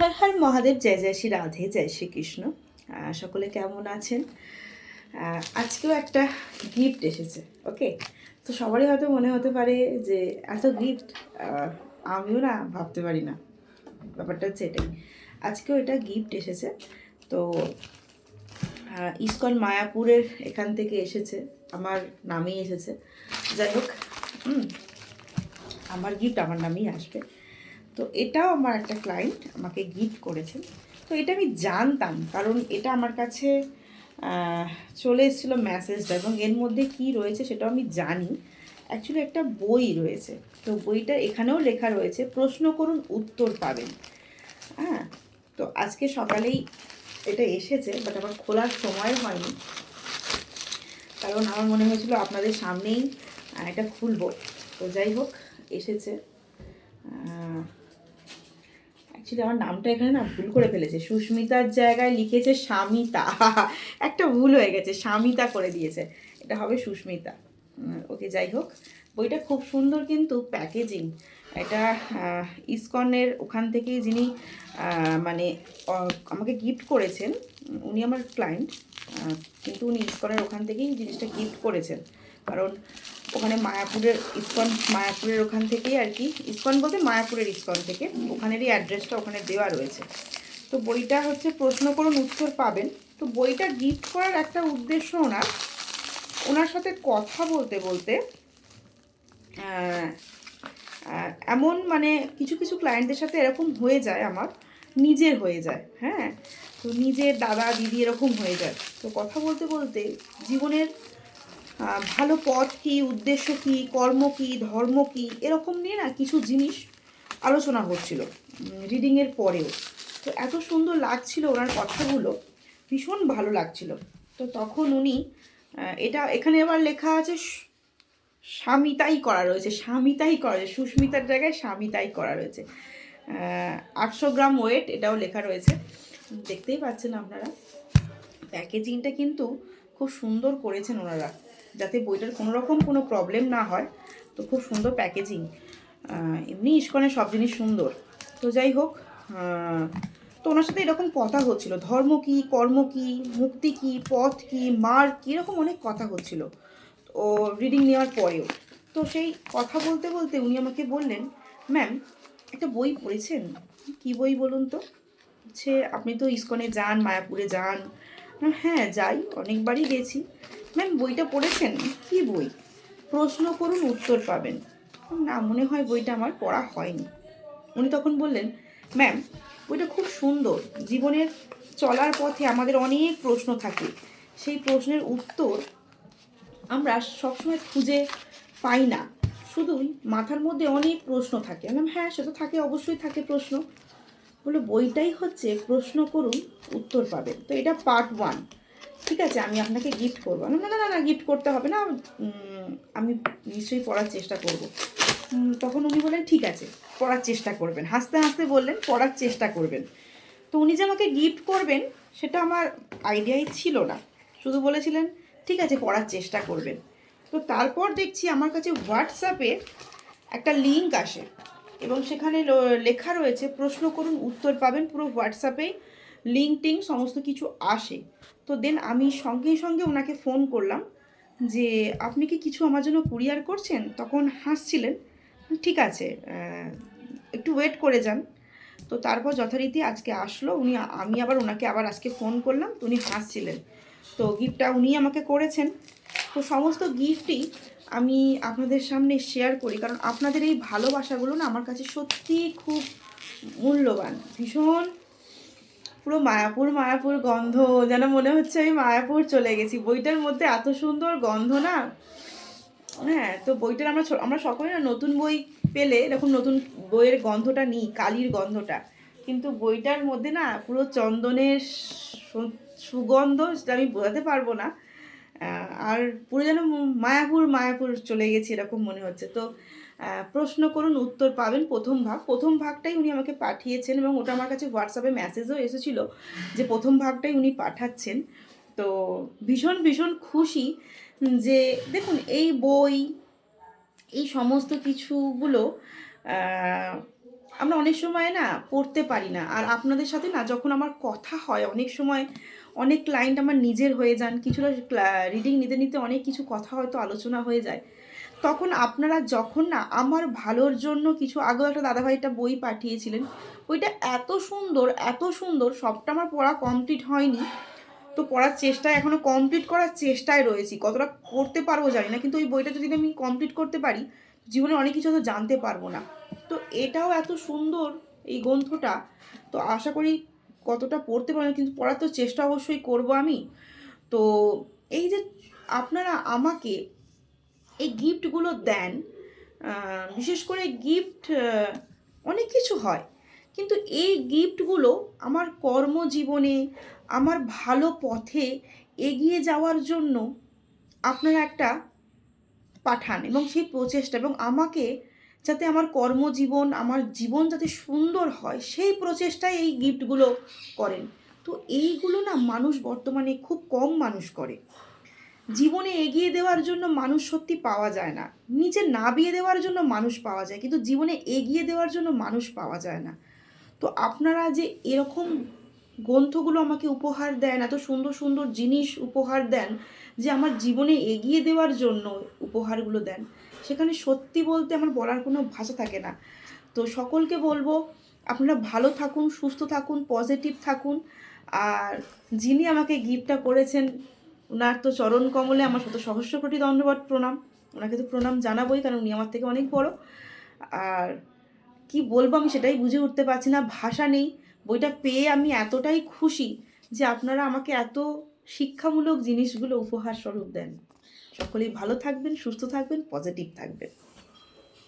হর হর মহাদেব, জয় জয় শ্রী রাধে, জয় শ্রীকৃষ্ণ সকলে কেমন আছেন? আজকেও একটা গিফট এসেছে ওকে তো সবারই হয়তো মনে হতে পারে যে এত গিফট আমিও না ভাবতে পারি না। ব্যাপারটা হচ্ছে এটাই। আজকেও এটা গিফট এসেছে, তো ইস্কন মায়াপুরের এখান থেকে এসেছে, আমার নামেই এসেছে। যাই হোক আমার গিফট আমার নামেই আসবে। তো এটাও আমার একটা ক্লায়েন্ট আমাকে গিফট করেছেন। তো এটা আমি জানতাম, কারণ এটা আমার কাছে চলে এসেছিল মেসেজটা এবং এর মধ্যে কি রয়েছে সেটাও আমি জানি। অ্যাকচুয়ালি একটা বই রয়েছে। তো বইটা এখানেও লেখা রয়েছে, প্রশ্ন করুন, উত্তর পাবেন। হ্যাঁ তো আজকে সকালেই এটা এসেছে বাট আমার খোলার সময় হয়নি। কারণ আমার মনে হয়েছিল আপনাদের সামনেই এটা খুলবো। তো যাই হোক, এসেছে। অ্যাকচুয়ালি আমার নামটা এখানে না ভুল করে ফেলেছে। সুস্মিতার জায়গায় লিখেছে স্বামিতা। একটা ভুল হয়ে গেছে, স্বামিতা করে দিয়েছে। এটা হবে সুস্মিতা। ওকে যাই হোক, বইটা খুব সুন্দর কিন্তু প্যাকেজিং। এটা ইসকনের ওখান থেকেই যিনি মানে আমাকে গিফট করেছেন, উনি আমার ক্লায়েন্ট কিন্তু উনি ইসকনের ওখান থেকেই জিনিসটা গিফট করেছেন। কারণ ওখানে মায়াপুরের ইস্কন, মায়াপুরের ওখান থেকেই আর কি। ইসকন বলতে মায়াপুরের ইস্কন থেকে। ওখানেরই অ্যাড্রেসটা ওখানে দেওয়া রয়েছে। তো বইটা হচ্ছে প্রশ্ন করুন, উত্তর পাবেন। তো বইটা গিফট করার একটা উদ্দেশ্য ওনার। ওনার সাথে কথা বলতে বলতে এমন মানে কিছু কিছু ক্লায়েন্টদের সাথে এরকম হয়ে যায় আমার। নিজের হয়ে যায় হ্যাঁ? তো নিজের দাদা, দিদি এরকম হয়ে যায়। তো কথা বলতে বলতে জীবনের ভালো পথ কী, উদ্দেশ্য কী, কর্ম কী, ধর্ম কী, এরকম নিয়ে না কিছু জিনিস আলোচনা হচ্ছিল রিডিংয়ের পরেও। তো এত সুন্দর লাগছিল ওনার কথাগুলো, ভীষণ ভালো লাগছিল। তো তখন উনি এটা এখানে আবার লেখা আছে স্বামিতাই করা রয়েছে স্বামিতাই করা রয়েছে, সুস্মিতার জায়গায় স্বামিতাই করা রয়েছে। আটশো গ্রাম ওয়েট, এটাও লেখা রয়েছে। দেখতেই পাচ্ছেন আপনারা, প্যাকেজিংটা কিন্তু খুব সুন্দর করেছেন ওনারা। যাতে বইটার কোনো রকম কোনো প্রবলেম না হয়। তো খুব সুন্দর প্যাকেজিং এমনি ইস্কনের সব জিনিস সুন্দর। তো যাই হোক তো ওনার সাথে এরকম কথা হচ্ছিল। ধর্ম কী, কর্ম কী, মুক্তি কী, পথ কী, মার কী, এরকম অনেক কথা হচ্ছিল। ও রিডিং নেওয়ার পরেও। তো সেই কথা বলতে বলতে উনি আমাকে বললেন ম্যাম একটা বই পড়েছেন? কি বই বলুন তো? হচ্ছে আপনি তো ইস্কনে যান, মায়াপুরে যান হ্যাঁ যাই অনেকবারই গেছি। ম্যাম বইটা পড়েছেন? কি বই? প্রশ্ন করুন উত্তর পাবেন। না মনে হয় বইটা আমার পড়া হয়নি। উনি তখন বললেন ম্যাম বইটা খুব সুন্দর। জীবনের চলার পথে আমাদের অনেক প্রশ্ন থাকে। সেই প্রশ্নের উত্তর আমরা সবসময় খুঁজে পাই না। শুধুই মাথার মধ্যে অনেক প্রশ্ন থাকে। বললাম, হ্যাঁ সে তো থাকে অবশ্যই থাকে প্রশ্ন। বলে বইটাই হচ্ছে প্রশ্ন করুন উত্তর পাবেন। তো এটা পার্ট ওয়ান ঠিক আছে আমি আপনাকে গিফট করব। বললাম, না না না গিফট করতে হবে না। আমি নিশ্চয়ই পড়ার চেষ্টা করব। তখন উনি বললেন ঠিক আছে পড়ার চেষ্টা করবেন। হাসতে হাসতে বললেন পড়ার চেষ্টা করবেন। তো উনি যে আমাকে গিফট করবেন সেটা আমার আইডিয়াই ছিল না। শুধু বলেছিলেন ঠিক আছে পড়ার চেষ্টা করবেন। তো তারপর দেখছি আমার কাছে হোয়াটসঅ্যাপে একটা লিঙ্ক আসে। এবং সেখানে লেখা রয়েছে, প্রশ্ন করুন, উত্তর পাবেন, পুরো হোয়াটসঅ্যাপে লিঙ্ক টিং সমস্ত কিছু আসে। তো দেন আমি সঙ্গে সঙ্গে ওনাকে ফোন করলাম যে, আপনি কি কিছু আমার জন্য কুরিয়ার করছেন? তখন হাসছিলেন। ঠিক আছে একটু ওয়েট করে যান। তো তারপর যথারীতি আজকে আসলো। উনি, আমি আবার ওনাকে আবার আজকে ফোন করলাম, তো উনি হাসছিলেন। তো গিফটটা উনি আমাকে করেছেন। তো সমস্ত গিফটই আমি আপনাদের সামনে শেয়ার করি, কারণ আপনাদের এই ভালোবাসাগুলো না আমার কাছে সত্যি খুব মূল্যবান। ভীষণ পুরো মায়াপুর মায়াপুর গন্ধ, যেন মনে হচ্ছে আমি মায়াপুর চলে গেছি। বইটার মধ্যে এত সুন্দর গন্ধ না? হ্যাঁ তো বইটার আমরা আমরা সকলে না নতুন বই পেলে এরকম নতুন বইয়ের গন্ধটা নিই, কালির গন্ধটা। কিন্তু বইটার মধ্যে না পুরো চন্দনের সুগন্ধ সেটা আমি বোঝাতে পারব না। আর পুরো যেন মায়াপুর মায়াপুর চলে গেছি এরকম মনে হচ্ছে। তো প্রশ্ন করুন, উত্তর পাবেন প্রথম ভাগ। প্রথম ভাগটাই উনি আমাকে পাঠিয়েছেন এবং ওটা আমার কাছে হোয়াটসঅ্যাপে মেসেজও এসেছিল যে প্রথম ভাগটাই উনি পাঠাচ্ছেন। তো, ভীষণ ভীষণ খুশি যে দেখুন, এই বই, এই সমস্ত কিছুগুলো আমরা অনেক সময় না পড়তে পারি না। আর আপনাদের সাথে না যখন আমার কথা হয়, অনেক সময় অনেক ক্লায়েন্ট আমার নিজের হয়ে যান, কিছুটা রিডিং নিতে নিতে অনেক কিছু কথা হয়তো আলোচনা হয়ে যায়। তখন আপনারা যখন না আমার ভালোর জন্য কিছু, আগেও একটা দাদাভাই একটা বই পাঠিয়েছিলেন, বইটা এত সুন্দর এত সুন্দর, সবটা আমার পড়া কমপ্লিট হয়নি। তো পড়ার চেষ্টায় এখনও কমপ্লিট করার চেষ্টায় রয়েছি। কতটা করতে পারব জানি না, কিন্তু ওই বইটা যদি আমি কমপ্লিট করতে পারি, জীবনে অনেক কিছু হয়তো জানতে পারব না। তো এটাও এত সুন্দর, এই গ্রন্থটা। তো আশা করি কতটা পড়তে পারবেন কিন্তু পড়ার তো চেষ্টা অবশ্যই করব আমি। তো এই যে আপনারা আমাকে এই গিফটগুলো দেন বিশেষ করে গিফট অনেক কিছু হয়, কিন্তু এই গিফটগুলো আমার কর্মজীবনে, আমার ভালো পথে এগিয়ে যাওয়ার জন্য আপনারা একটা পাঠান এবং সেই প্রচেষ্টা এবং আমাকে যাতে আমার কর্মজীবন, আমার জীবন যাতে সুন্দর হয়, সেই প্রচেষ্টায় এই গিফটগুলো করেন। তো এইগুলো না মানুষ বর্তমানে খুব কম মানুষ করে। জীবনে এগিয়ে দেওয়ার জন্য মানুষ সত্যি পাওয়া যায় না। নিচে নাবিয়ে দেওয়ার জন্য মানুষ পাওয়া যায়, কিন্তু জীবনে এগিয়ে দেওয়ার জন্য মানুষ পাওয়া যায় না। তো আপনারা যে এরকম গ্রন্থগুলো আমাকে উপহার দেন, এত সুন্দর সুন্দর জিনিস উপহার দেন, যে আমার জীবনে এগিয়ে দেওয়ার জন্য উপহারগুলো দেন সেখানে সত্যি বলতে আমার বলার কোনো ভাষা থাকে না। তো সকলকে বলব, আপনারা ভালো থাকুন, সুস্থ থাকুন পজিটিভ থাকুন। আর যিনি আমাকে গিফটটা করেছেন ওনার তো চরণ কমলে আমার শত সহস্র কোটি দণ্ডবাদ প্রণাম। ওনাকে তো প্রণাম জানাবোই, কারণ উনি আমার থেকে অনেক বড়। আর কি বলব আমি সেটাই বুঝে উঠতে পারছি না, ভাষা নেই। বইটা পেয়ে আমি এতটাই খুশি যে আপনারা আমাকে এত শিক্ষামূলক জিনিসগুলো উপহার স্বরূপ দেন। সকলেই ভালো থাকবেন সুস্থ থাকবেন পজিটিভ থাকবেন।